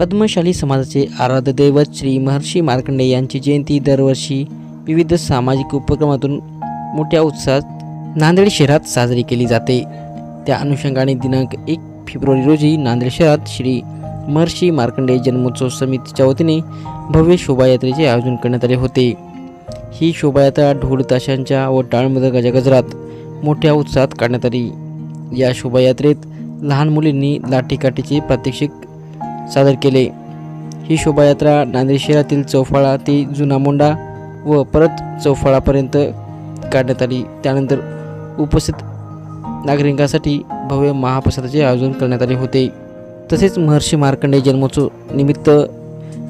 पद्मशाली समाजाचे आराध्य दैवत श्री महर्षी मार्कंडे यांची जयंती दरवर्षी विविध सामाजिक उपक्रमातून मोठ्या उत्साहात नांदेड शहरात साजरी केली जाते. त्या अनुषंगाने दिनांक एक फेब्रुवारी रोजी नांदेड शहरात श्री महर्षी मार्कंडे जन्मोत्सव समितीच्या वतीने भव्य शोभायात्रेचे आयोजन करण्यात आले होते. ही शोभायात्रा ढोल ताशांच्या व टाळमृदंगाच्या गजरात मोठ्या उत्साहात काढण्यात आली. या शोभायात्रेत लहान मुलींनी लाठीकाठीचे प्रात्यक्षिक सादर केले. ही शोभायात्रा नांदेड शहरातील चौफाळा ते जुना मोंडा व परत चौफाळापर्यंत काढण्यात आली. त्यानंतर उपस्थित नागरिकांसाठी भव्य महाप्रसादाचे आयोजन करण्यात आले होते. तसेच महर्षी मार्कंडे जन्मोत्सव निमित्त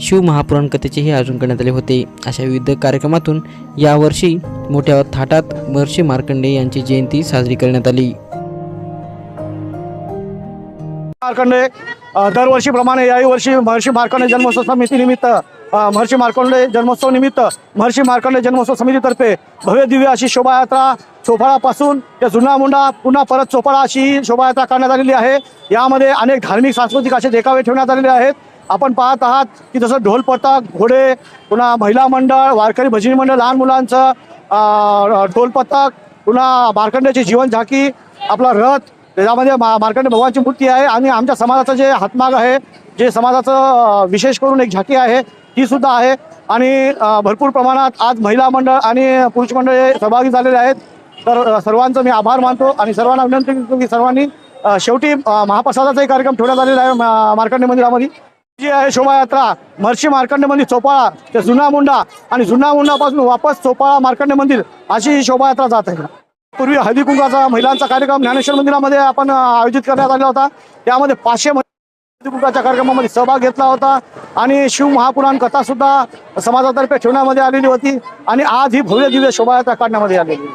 शिवमहापुराण कथेचेही आयोजन करण्यात आले होते. अशा विविध कार्यक्रमातून यावर्षी मोठ्या थाटात महर्षी मार्कंडे यांची जयंती साजरी करण्यात आली. मार्कंडे दरवर्षीप्रमाणे याही वर्षी महर्षी मार्कंडे जन्मोत्सव समितीनिमित्त महर्षी मार्कंडे जन्मोत्सव निमित्त महर्षी मार्कंडे जन्मोत्सव समितीतर्फे भव्य दिव्य अशी शोभायात्रा चोपाळापासून या जुना मुंडा पुन्हा परत चोपाळा अशी ही शोभायात्रा करण्यात आलेली आहे. यामध्ये अनेक धार्मिक सांस्कृतिक असे देखावे ठेवण्यात आलेले आहेत. आपण पाहत आहात की जसं ढोल पथक घोडे पुन्हा महिला मंडळ वारकरी भजनी मंडळ लहान मुलांचं ढोल पथक पुन्हा मार्कंड्याची जीवन झाकी आपला रथ त्याच्यामध्ये मा मार्कंडे भगवानची मूर्ती आहे आणि आमच्या समाजाचं जे हातमाग आहे जे समाजाचं विशेष करून एक झाकी आहे ती सुद्धा आहे. आणि भरपूर प्रमाणात आज महिला मंडळ आणि पुरुष मंडळ हे सहभागी झालेले आहेत. तर सर्वांचं मी आभार मानतो आणि सर्वांना विनंती करतो की सर्वांनी शेवटी महाप्रसादाचा महाप्रसादाचाही कार्यक्रम ठेवण्यात आलेला आहे मा- मार्कंडे मंदिरामध्ये. जी आहे शोभायात्रा महर्षी मार्कंडे मंदिर चोपाळा ते जुना मुंडा. आणि जुना मुंडापासून वापस चोपाळा मार्कंडे मंदिर अशी ही शोभायात्रा जात आहे. पूर्वी हळदी कुंकाचा महिलांचा कार्यक्रम ज्ञानेश्वर मंदिरामध्ये आपण आयोजित करण्यात आला होता. त्यामध्ये पाचशे हळदी कुंकाच्या कार्यक्रमामध्ये सहभाग घेतला होता. आणि शिव महापुराण कथा सुद्धा समाजातर्फे ठेवण्यामध्ये आलेली होती. आणि आज ही भव्य दिव्य शोभायात्रा काढण्यामध्ये आलेली